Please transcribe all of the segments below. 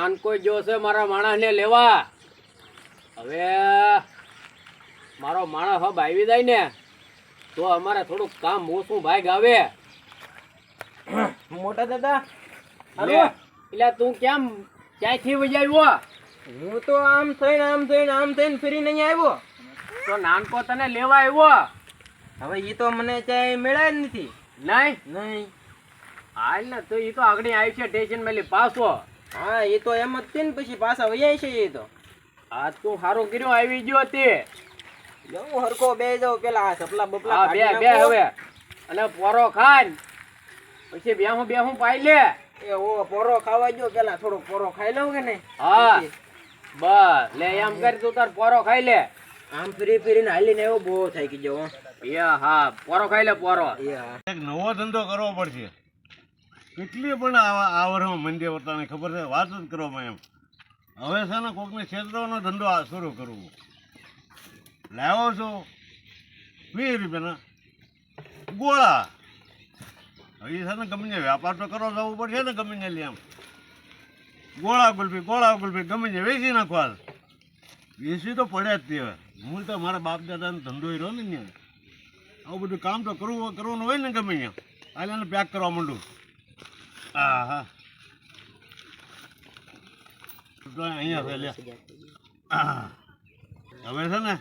નાનકો જો છે મારા માણસને લેવા. હવે મારો માણસ હબ આવી જાય ને તો અમારે થોડુંક કામ ઓછું ભાગ આવે. મોટા દાદા એટલે તું કેમ ક્યાંયથી વજાવ્યો હું તો આમ થઈને આમ થઈને આમ થઈને ફરી નહીં આવ્યો. તો નાનકો તને લેવા આવ્યો? હવે ઈ તો મને ક્યાંય મેળાય જ નથી. નહીં? નહીં. હાલ ને તો એ તો આગળ આવી છે સ્ટેશન મેલી પાછો. હા એ તો એમ જ છે ને પછી પાછા વૈયા છે એ તો. આ તું સારું કર્યું આવી ગયો તે. જવું હરકો બે જાઉં પેલા આ સપલા બપલા હા બે બે. હવે. અને પોરો ખાન પછી બેહું બેહું પાઈ લે. એ ઓ પોરો ખાવા જો પેલા થોડો પોરો ખાઈ લઉં કે નહીં? હા. બસ લે એમ કરી તું તાર પોરો ખાઈ લે. આમ ફરી ફરીને હાલીને એવો બહુ થઈ ગયો હો. એ હા પોરો ખાઈ લે પોરો. એક નવો ધંધો કરવો પડશે. કેટલી પણ આવા આવરમાં મંદી વર્તાને ખબર છે, વાત જ કરવામાં એમ. હવે છે ને કોકને છેતરવાનો ધંધો આ શરૂ કરવો. લાવો છો? વીસ રૂપિયાના. ગોળા. હવે છે ને ગમે વ્યાપાર તો કરવા જવું પડશે ને ગમે લે એમ ગોળા ગુલફી ગોળા ગુલફી, ગમે તે વેચી નાખવા વેચવી તો પડે જ તે હું તો મારા બાપ દાદાનો ધંધો રહ્યો ને આવું બધું કામ તો કરવું કરવાનું હોય ને ગમે અહીંયા હાલ પેક કરવા માંડું. હા હા અહીંયા છે લે. હવે છે ને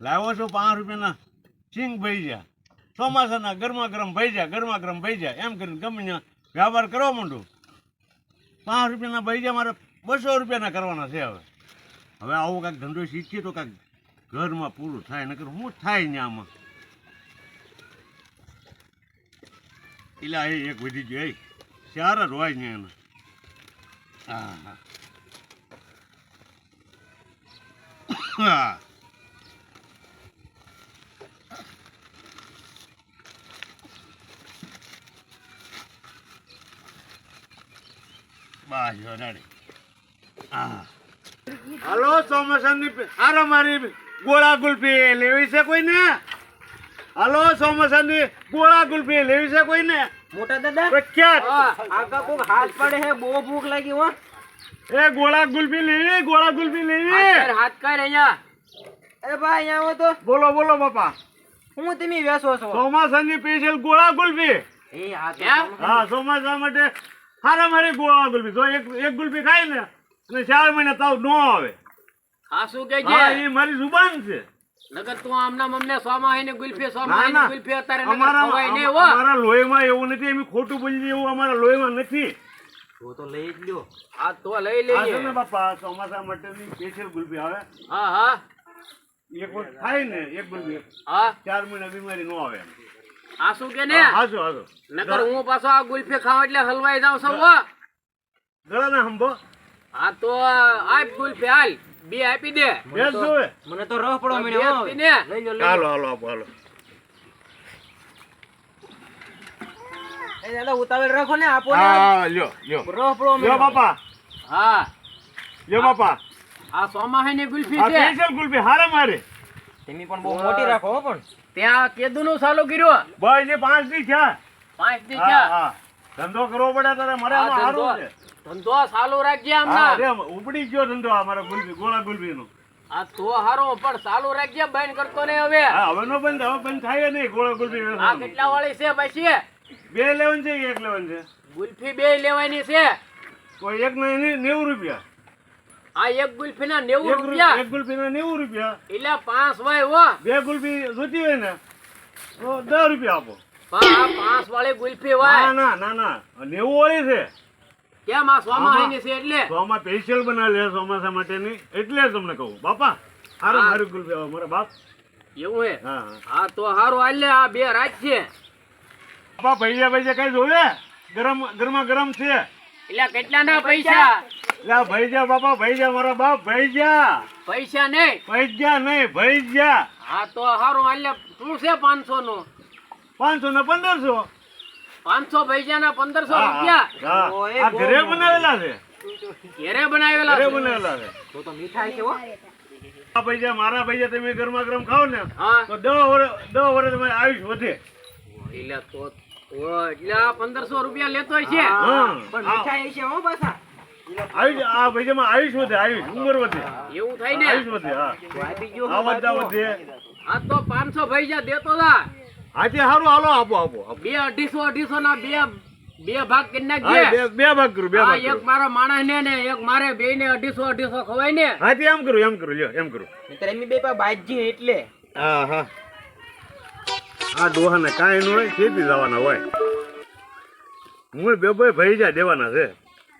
લાવ્યો છો પાંચ રૂપિયાના સિંગ ભૈજા ચોમાસાના ગરમા ગરમ ભૈજા ગરમા ગરમ ભૈજા એમ કરીને ગમે વ્યવહાર કરવા માંડું. પાંચ રૂપિયાના ભૈજા મારે બસો રૂપિયાના કરવાના છે હવે. હવે આવું કાંઈક ધંધો શીખીએ તો કાંઈક ઘરમાં પૂરું થાય નકર શું થાય ને આમાં? એટલે એક વધી ગયો ચાર જ હોય ને હા હા. હાલો ચોમાસાની પે- હારો મારી ગોળા ગુલ્ફી લેવી છે કોઈને? હલો ચોમાસાની ગોળા ગુલ્ફી લેવી છે કોઈને? મોટા દાદા? પ્રખ્યાત. આગા કોક હાથ પડે હે બહુ ભૂખ લાગી હો. એ ગોળા ગુલ્ફી લેવી ગોળા ગુલ્ફી લેવી. હાથ કર અહીંયા. અરે ભાઈ અહીંયા આવો તો. બોલો બોલો બાપા. હું તમે વેસો છો? ચોમાસાની સ્પેશિયલ ગોળા ગુલ્ફી. એ? હા ચોમાસા માટે હારા મારી ગોળા ગુલ્ફી. જો એક એક ગુલ્ફી ખાય ને અને ચાર મહિના તાવ ન આવે. આ શું કે છે? એ મારી જુબાન છે. નકર તું આમના મમને સોમાં આવીને ગુલ્ફે સોમાં ના ગુલ્ફે અત્યારે અમારા હો. લોહીમાં એવું નથી એમ ખોટું બોલીએ એવું અમારા લોહીમાં નથી. તો તો લઈ જ લ્યો. આ તો લઈ આ છે લઈએ. ને બાપા ચોમાસા માટેની સ્પેશિયલ ગુલ્ફી આવે. હા હા. એક વખત ખાય ને એક ગુલ્ફી. હા. ચાર મહિના બીમારી નો આવે આ શું કે ને? હાચું હાચું નગર હું પાછો આ ગુલ્ફી ખાવ એટલે હલવાઈ જાઉં સૌ હો. ગળાના હંભો. હા તો આપ ગુલ્ફી હાલ. બે આપી દે. બેસ જોવે. મને તો રહ પડો મને હો. આપી ને લઈ લો હાલો હાલો આપો હાલો એ દાદા ઉતાવળ રાખો ને આપો ને હા લ્યો લ્યો. રહ પડો લ્યો બાપા. હા. લ્યો બાપા. આ સોમાહીની ગુલ્ફી આ છે. સ્પેશિયલ ગુલ્ફી હારે મારે. તમે પણ બહુ મોટી રાખો હો પણ. ત્યાં કેદુનું ચાલુ કર્યું ભાઈ જે પાંચ દી થયા. પાંચ દી હા ધંધો કરવો પડે તારે મારે આ હારું છે. ધંધો ચાલુ રાખજે હા આમના. રે ઉપડી ગયો ધંધો આ ગુલબી ગુલ્ફી ગોળા ગુલ્ફીનો આ તો હારો પણ ચાલુ રાખજે બંધ કરતો નહીં હવે. હવે નો બંધ હવે બંધ થાય નહીં ગોળા ગુલબી આ કેટલા વાળી છે પછી? બે લેવન છે એક લેવન છે. ગુલ્ફી બે લેવાની છે. કોઈ એક ને ને- નેવું રૂપિયા. આ એક ગુલ્ફી ના નેવું રૂપિયા એક ગુલ્ફી ના નેવું રૂપિયા. એટલે પાંચ વાય હો. બે ગુલ્ફી જોતી હોય ને તો દસ રૂપિયા આપો. પાંચ વાળી ગુલ્ફી ના હોય ના ના. ના નેવું વાળી છે. કેમ આ સોમાહીની છે એટલે? સોમા સ્પેશિયલ બનાવેલી સોમાસા ચોમાસા માટેની એટલે તમને કહું. બાપા હારું હા. મારી ગુલ્ફી મારા બાપ. એવું હે? હા તો હારું આલે આ બે રાત છે. બાપા ભૈયા ભૈયા કઈ જોવે? ગરમ ગરમા ગરમ છે. એટલે કેટલા ના પૈસા? લા ભૈજા બાપા ભૈજા મારા બાપ ભૈજા. પૈસા નહીં? ભૈજા નહીં ભૈજા. હા તો હારું આલે લે. શું છે પાંચસો નું પાંચસો ને પંદરસો. પાંચસો પૈસા ના પંદરસો રૂપિયા. ઘરે બનાવેલા છે. ઘેરે બનાવેલા ઘરે બનાવેલા છે. તો તો મીઠાઈ છે હો. આ મારા ભૈજા તમે ગરમા ગરમ ખાઓ ને તો દસ વર્ષ દસ વર્ષ તમારે આયુષ વધે. એટલે તો એટલે પંદરસો રૂપિયા લેતો છે. પણ. મીઠાઈ છે હો પાછા. આયુષ આ ભાઈજામાં આયુષ વધે આયુષ ઉંમર વધે. એવું થાય ને? આયુષ વધે હા. આ વધા? વધે. આ તો પાંચસો પૈસા દેતો તા. હાથી સારું હાલો આપો આપો. બે અઢીસો અઢીસો ના બે બે ભાગ કરી નાખજે બે બે ભાગ કરું બે ભાગ એક મારા માણસ ને ને એક મારે બે ને અઢીસો અઢીસો ખવાય ને. હાથી એમ કરું એમ કરું લ્યો એમ કરું. નહીંતર એમની બે પા બાજી એટલે. હા હા. આ ડોહાને કાંઈ ન હોય ખેતી જવાના હોય. હું બે ભાઈ ભૈજા દેવાના છે.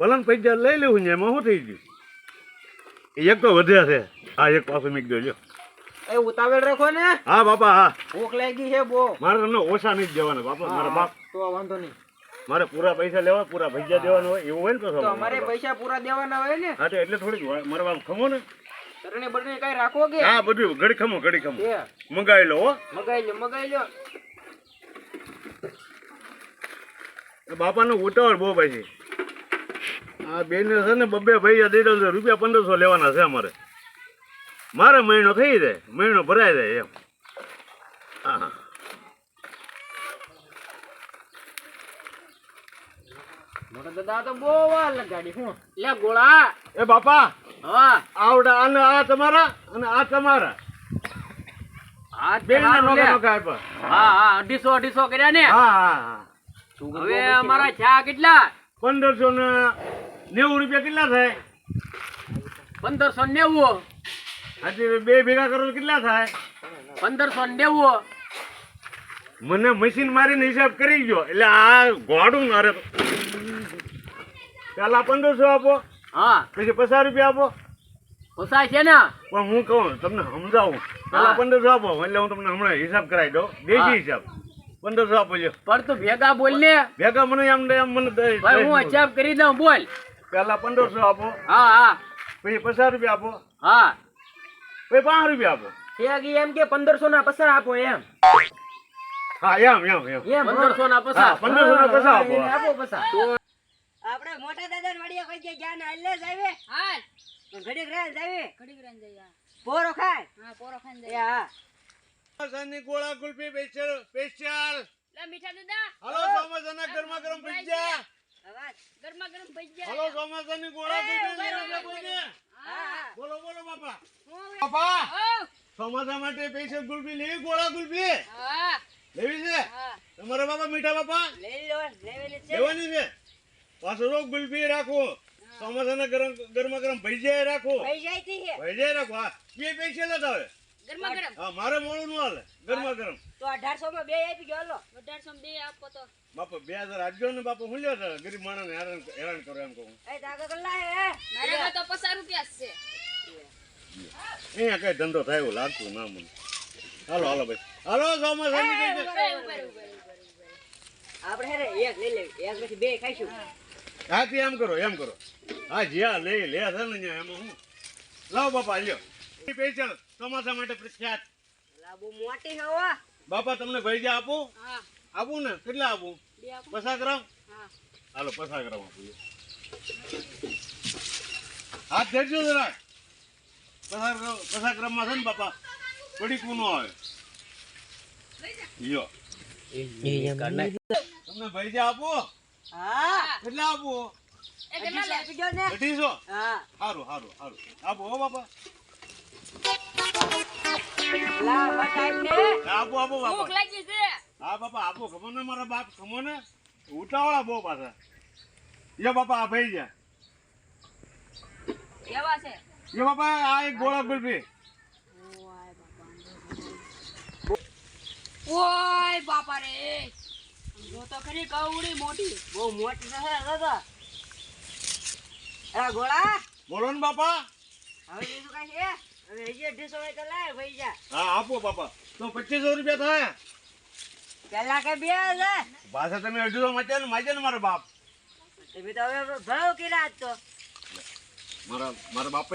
ભલે ને પૈસા લઈ લેવું ને એમાં શું થઈ ગયું? એક તો વધ્યા છે. હા એક પાછું મીક લ્યો એ ઉતાવળ રાખો ને. હા બાપા હા. ભૂખ લાગી છે બો મારે તમને ઓછા નહીં દેવાના બાપા મારા બાપ. તો વાંધો નહીં. મારે પૂરા પૈસા લેવા પૂરા ભજીયા દેવાના હોય એવું હોય ને તો. અમારે પૈસા પૂરા દેવાના હોય ને. હા તો એટલે થોડીક મારા બાપ ખમો ને. તરણે બરણે કઈ રાખો કે? હા બધું ઘડી ખમો ઘડી ખમો. મંગાવી લો હો. મંગાઈ લો મગાઈ લો. બાપાનો ઉતાવળ બહુ પછી. આ બેન છે ને બબ્બે ભાઈ દીધો રૂપિયા પંદરસો લેવાના છે અમારે. મારે મહિનો થઈ જાય મહિનો ભરાઈ જાય એમ. હા દાદા તો બહુ વાર લગાડી હું? લે ગોળા. એ બાપા હા. આવડા અને આ તમારા અને આ તમારા. આ બેન ના હારું લે. નોખા નોખા આપ્યા. હા હા અઢીસો અઢીસો કર્યા ને? હા હા હા. હવે અમારા ચા કેટલા? પંદરસો ને નેવું રૂપિયા કેટલા થાય? પંદરસો નેવું. હાજી બે ભેગા કરો કેટલા થાય? પંદરસો નેવું. મને મશીન મારીને હિસાબ કરી ગયો. એટલે આ ગોડું મારે પેલા પંદરસો આપો હા. પછી પચાસ રૂપિયા આપો. પોસાય છે ને? પણ હું કહું તમને સમજાવું. પેલા પંદરસો આપો એટલે હું તમને હમણાં હિસાબ કરાવી દઉં. દેશી હિસાબ. પંદરસો આપો છો પણ તું ભેગા બોલ ને. ભેગા મને એમ એમ મને હું હિસાબ કરી દઉં બોલ. પેલા પંદરસો આપો. હા હા. પછી પચાસ રૂપિયા આપો. હા. પછી પાંચ રૂપિયા આપો. શેગી એમ કે પંદરસો ના પસાર આપો એમ. હા એમ એમ એમ. પંદરસો ના હા પસાર પંદરસો ના પચાસ આપો. આપો પસાર. આપણે મોટા દાદા વડીએ કોઈ કે જ્ઞાન હાલે જાવે. હાલ. ઘડીક રહે જાવે. ઘડીક રહીને જઈએ પોરો ખાય. હા પોરો ખાઈને એ જઈએ હા. ચોમાસાની ગોળા કુલ્ફી સ્પેશિયલ સ્પેશિયલ લે મીઠા દાદા હલો ચોમાસાના ગરમા ગરમ ભજીયા. અવાજ ગરમા ગરમ ભજીયા. હલો ચોમાસાની ગોળા ગુલફી બોલો બોલો બાપા. બાપા ચોમાસા માટે પૈસા કુલ્ફી લેવી ગોળા કુલ્ફી? લેવી છે? તમારા બાપા મીઠા બાપા? લઈ લો લેવેલી છે. લેવાની છે? પાછો રોગ ગુલ્ફી રાખો ચોમાસાના ગરમ ગરમા ગરમ ભજીયા રાખો. ભજીયા રાખો. હા. બે પૈસા લેતા આવે ગરમા ગરમ હા મારે મોડું નું હાલે. ગરમા ગરમ તો અઢારસો માં બે આપી ગયો લો અઢારસો બે આપો તો. બાપા બે હજાર આપજો ને બાપા. હું લ્યો ગરીબ માણસ હેરાન હેરાન કરો એમ કહું. એ તો પચાસ રૂપિયા છે. અહીંયા કઈ ધંધો થાય એવું લાગતું ના મને. હાલો હાલો ભાઈ. હાલો રહે. આપણે હે એક લઈ લેવી. એક પછી બે ખાઈશું. હાથી એમ કરો એમ કરો. હા જ્યાં લે લે છે ને એમાં હું. લાવો બાપા લ્યો. સ્પેશિયલ ચોમાસા માટે પ્રખ્યાત. લાબુ મોટી હવા બાપા તમને ભજીયા આપું? હા. આપું ને? કેટલા આપું? બે આપો. પચાસ ગ્રામ? હા. હાલો પસાર કરો આપું. હાથ ધરજો જરા પચાસ ગ્રામ છે ને બાપા પડીકું ન આવે. લ્યો. તમને ભાઈ આપું હા. કેટલા આપું અઢીસો સારું સારું સારું આપો હો બાપા. લા આપો આપો બાપા. હા બાપા આપો. ખમો ને મારા બાપ ખમો ને. ઉતાવળા બહુ પાછા. યો બાપા આ ભાઈ ગયા. કેવા છે. બાપા આ એક ગોળા ગુલ્ફી ઓય બાપા રે જો તો ખરી કવડી મોટી. બહુ મોટી છે દાદા. અરે ગોળા? બોલો ને બાપા. હવે બીજું કઈ છે? હવે હજી અઢીસો તો લાય ભાઈ જા. હા આપો બાપા. તો પચીસો રૂપિયા થાય. પેલા કે બે હજાર પાછા તમે અઢીસો માચ્યા ને માજ્યા ને મારા બાપ. તમે તો હવે ભાવ કે રાજ તો. મારા મારા બાપ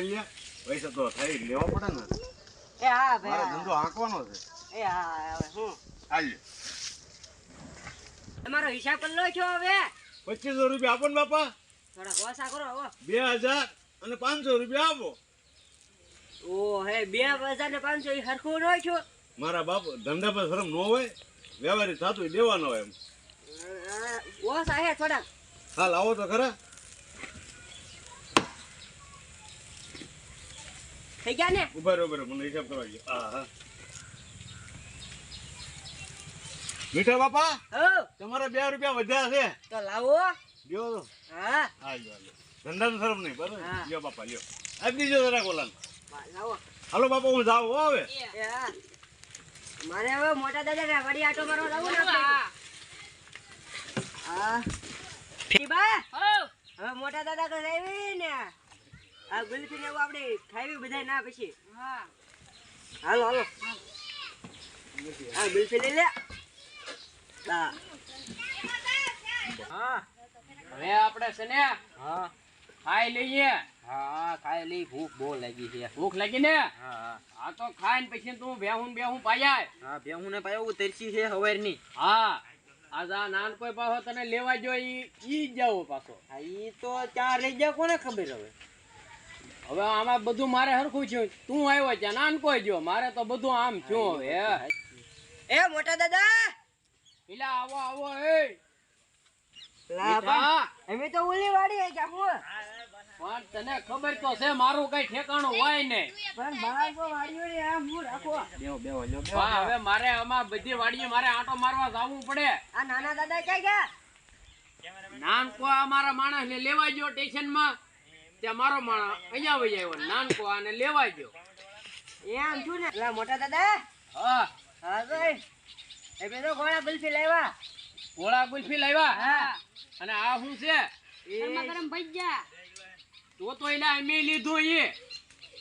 પૈસા તો થઈ જ લેવા પડે ને. એ હા મારો ભાઈ ધંધો આંકવાનો છે. એ હા હવે હું હાલ્યો. તમારો હિસાબ કરી લો છો હવે. પચીસો રૂપિયા આપો ને બાપા. થોડા ઓછા કરો હવે બે હજાર અને પાંચસો રૂપિયા આપો. ઓ હે બે હજાર ને પાંચસો એ હરખું ન છો? મારા બાપ ધંધા પર શરમ ન હોય વ્યવહારિક થતું દેવાનો હોય એમ. ઓછા હે થોડા હાલ આવો તો ખરા. થઈ ગયા ને? ઊભા રહો, મને હિસાબ કરવા દ્યો. હા, હા. મીઠા બાપા હો. તમારા બે રૂપિયા વધ્યા છે. તો લાવો. લ્યો હા. હા લ્યો, લ્યો. ધંધાનું શરમ નહીં બરાબર? હા. લ્યો બાપા લ્યો આપી દીજો જરા ઓલાને. બા, લાવો. હાલો બાપા હું જાઉં હો હવે. મારે હવે મોટા દાદા વડી આટો મારવા લાવું ને હા. હા. બા. હો. હવે મોટા દાદા ઘરે આવી ને આ ગુલ્ફી ને એવું આપણે ખાવી બધા ના પછી. હા. હાલો હાલો. હા ગુલ્ફી લઈ લે. હા હા. હવે આપણે છે ને હા. ખાઈ લઈએ. હા ખાઈ લઈ. ભૂખ બહુ લાગી છે. ભૂખ લાગી ને? હા આ તો ખાઈને પછી તું બેહું બેહું પાયા હા બેહું ને પાયો તરસી છે હવારની. હા. આજા આ નાન કોઈ પાછો તને લેવા જો ઈ ઈ જ જાવો પાછો. હા ઈ તો ચાર લઈ જાય કોને ખબર હવે? હવે આમાં બધું મારે હરખું છે તું આવ્યો છે નાન કોઈ જો મારે તો બધું આમ થયું હવે. એ મોટા દાદા! પેલા આવો આવો એ. લા બા મીઠા, અમે તો ઉલી વાડી હે હું પણ તને ખબર તો છે મારું કઈ ઠેકાણું હોય ને પણ બાર વાડીઓ ને આમ હું રાખો. બેહો બેહો લ્યો બેહો. હવે મારે આમાં બધી વાડીએ મારે આંટો મારવા જવું પડે. આ નાના દાદા ક્યાં ગયા? નાનકો અમારા માણસ ને લેવા ગયો સ્ટેશનમાં ત્યાં મારો માણસ અહીંયા વહી આવ્યો નાનકો આને લેવા ગયો. એમ છું ને? લા મોટા દાદા. હા. હા ભાઈ. એ બે તો ઘોડા ગુલ્ફી લાવ્યા. ગોળા ગુલ્ફી લાવ્યા? હા. અને આ શું છે? ગરમા ગરમ ભજીયા. તો તો એલા અમે લીધું એ.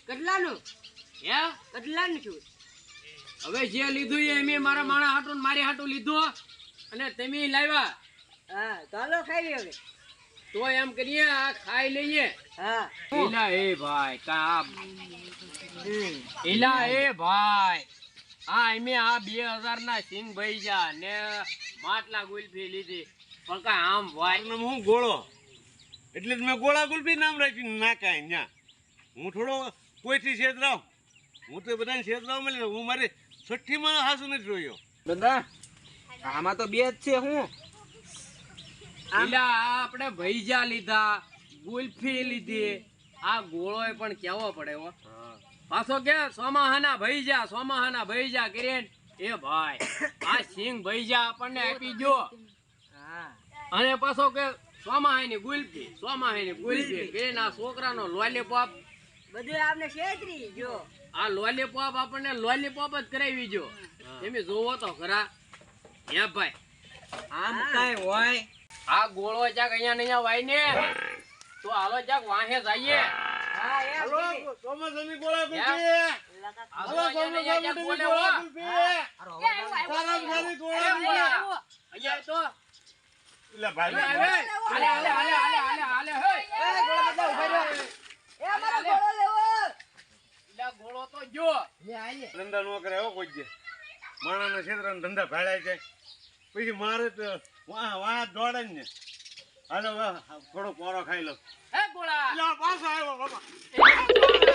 કેટલાનું? હે? કેટલાનું છું હવે જે લીધું એ અમે મારા માણા હાટું ને મારી હાટું લીધું. અને તમે લાવ્યા. હા ચાલો ખાઈ હવે. તો એમ કરીએ આ ખાઈ લઈએ. હા. એલા એ ભાઈ કા હમ. એલા એ ભાઈ. આ એમે આ બે હજાર ના સિંગ ભાઈ જા ને માટલા ગુલ્ફી લીધી. પણ કાંઈ આમ ભાઈ હું ગોળો? એટલે જ મેં ગોળા ગુલફી નામ રાખ્યું ના કાંઈ ન્યા. હું થોડો કોઈથી છેતરાવ હું તો બધાને છેતરાવ મળે હું મારી છઠ્ઠીમાં હાસુ નથી જોયો દાદા આમાં તો બે જ છે હું. આ આપણે ભૈજા લીધા ગુલ્ફી લીધી. આ ગોળો પણ કેવો પડે હો. પાછો કે સોમાહાના ભૈજા સોમાહાના ભૈજા કરીને એ ભાઈ આ સિંગ ભૈજા આપણને આપી જો અને પાછો કે સોમાહાની ગુલ્ફી સોમાહાની ગુલ્ફી કે આ છોકરાનો લોલીપોપ. બધું આપને છેતરી જો આ લોલીપોપ આપણને લોલીપોપ જ કરાવી જો એમ જોવો તો ખરા. હે ભાઈ. આમ કઈ હોય આ ગોળો જાક અહીંયા ને અહીંયા વાય ને? તો હાલો જાક વાહે જઈએ. ગોળા ને આવ્યો, આવ્યો, તો. જો. ધંધા નો કરે કોઈ જે. માણાના ધંધા ફેલાય છે. પછી મારે તો વાહ વાહ દોડે ને. હાલો થોડો પોરો ખાઈ લો. હે ગોળા પાછો આવ્યો બાપા. એ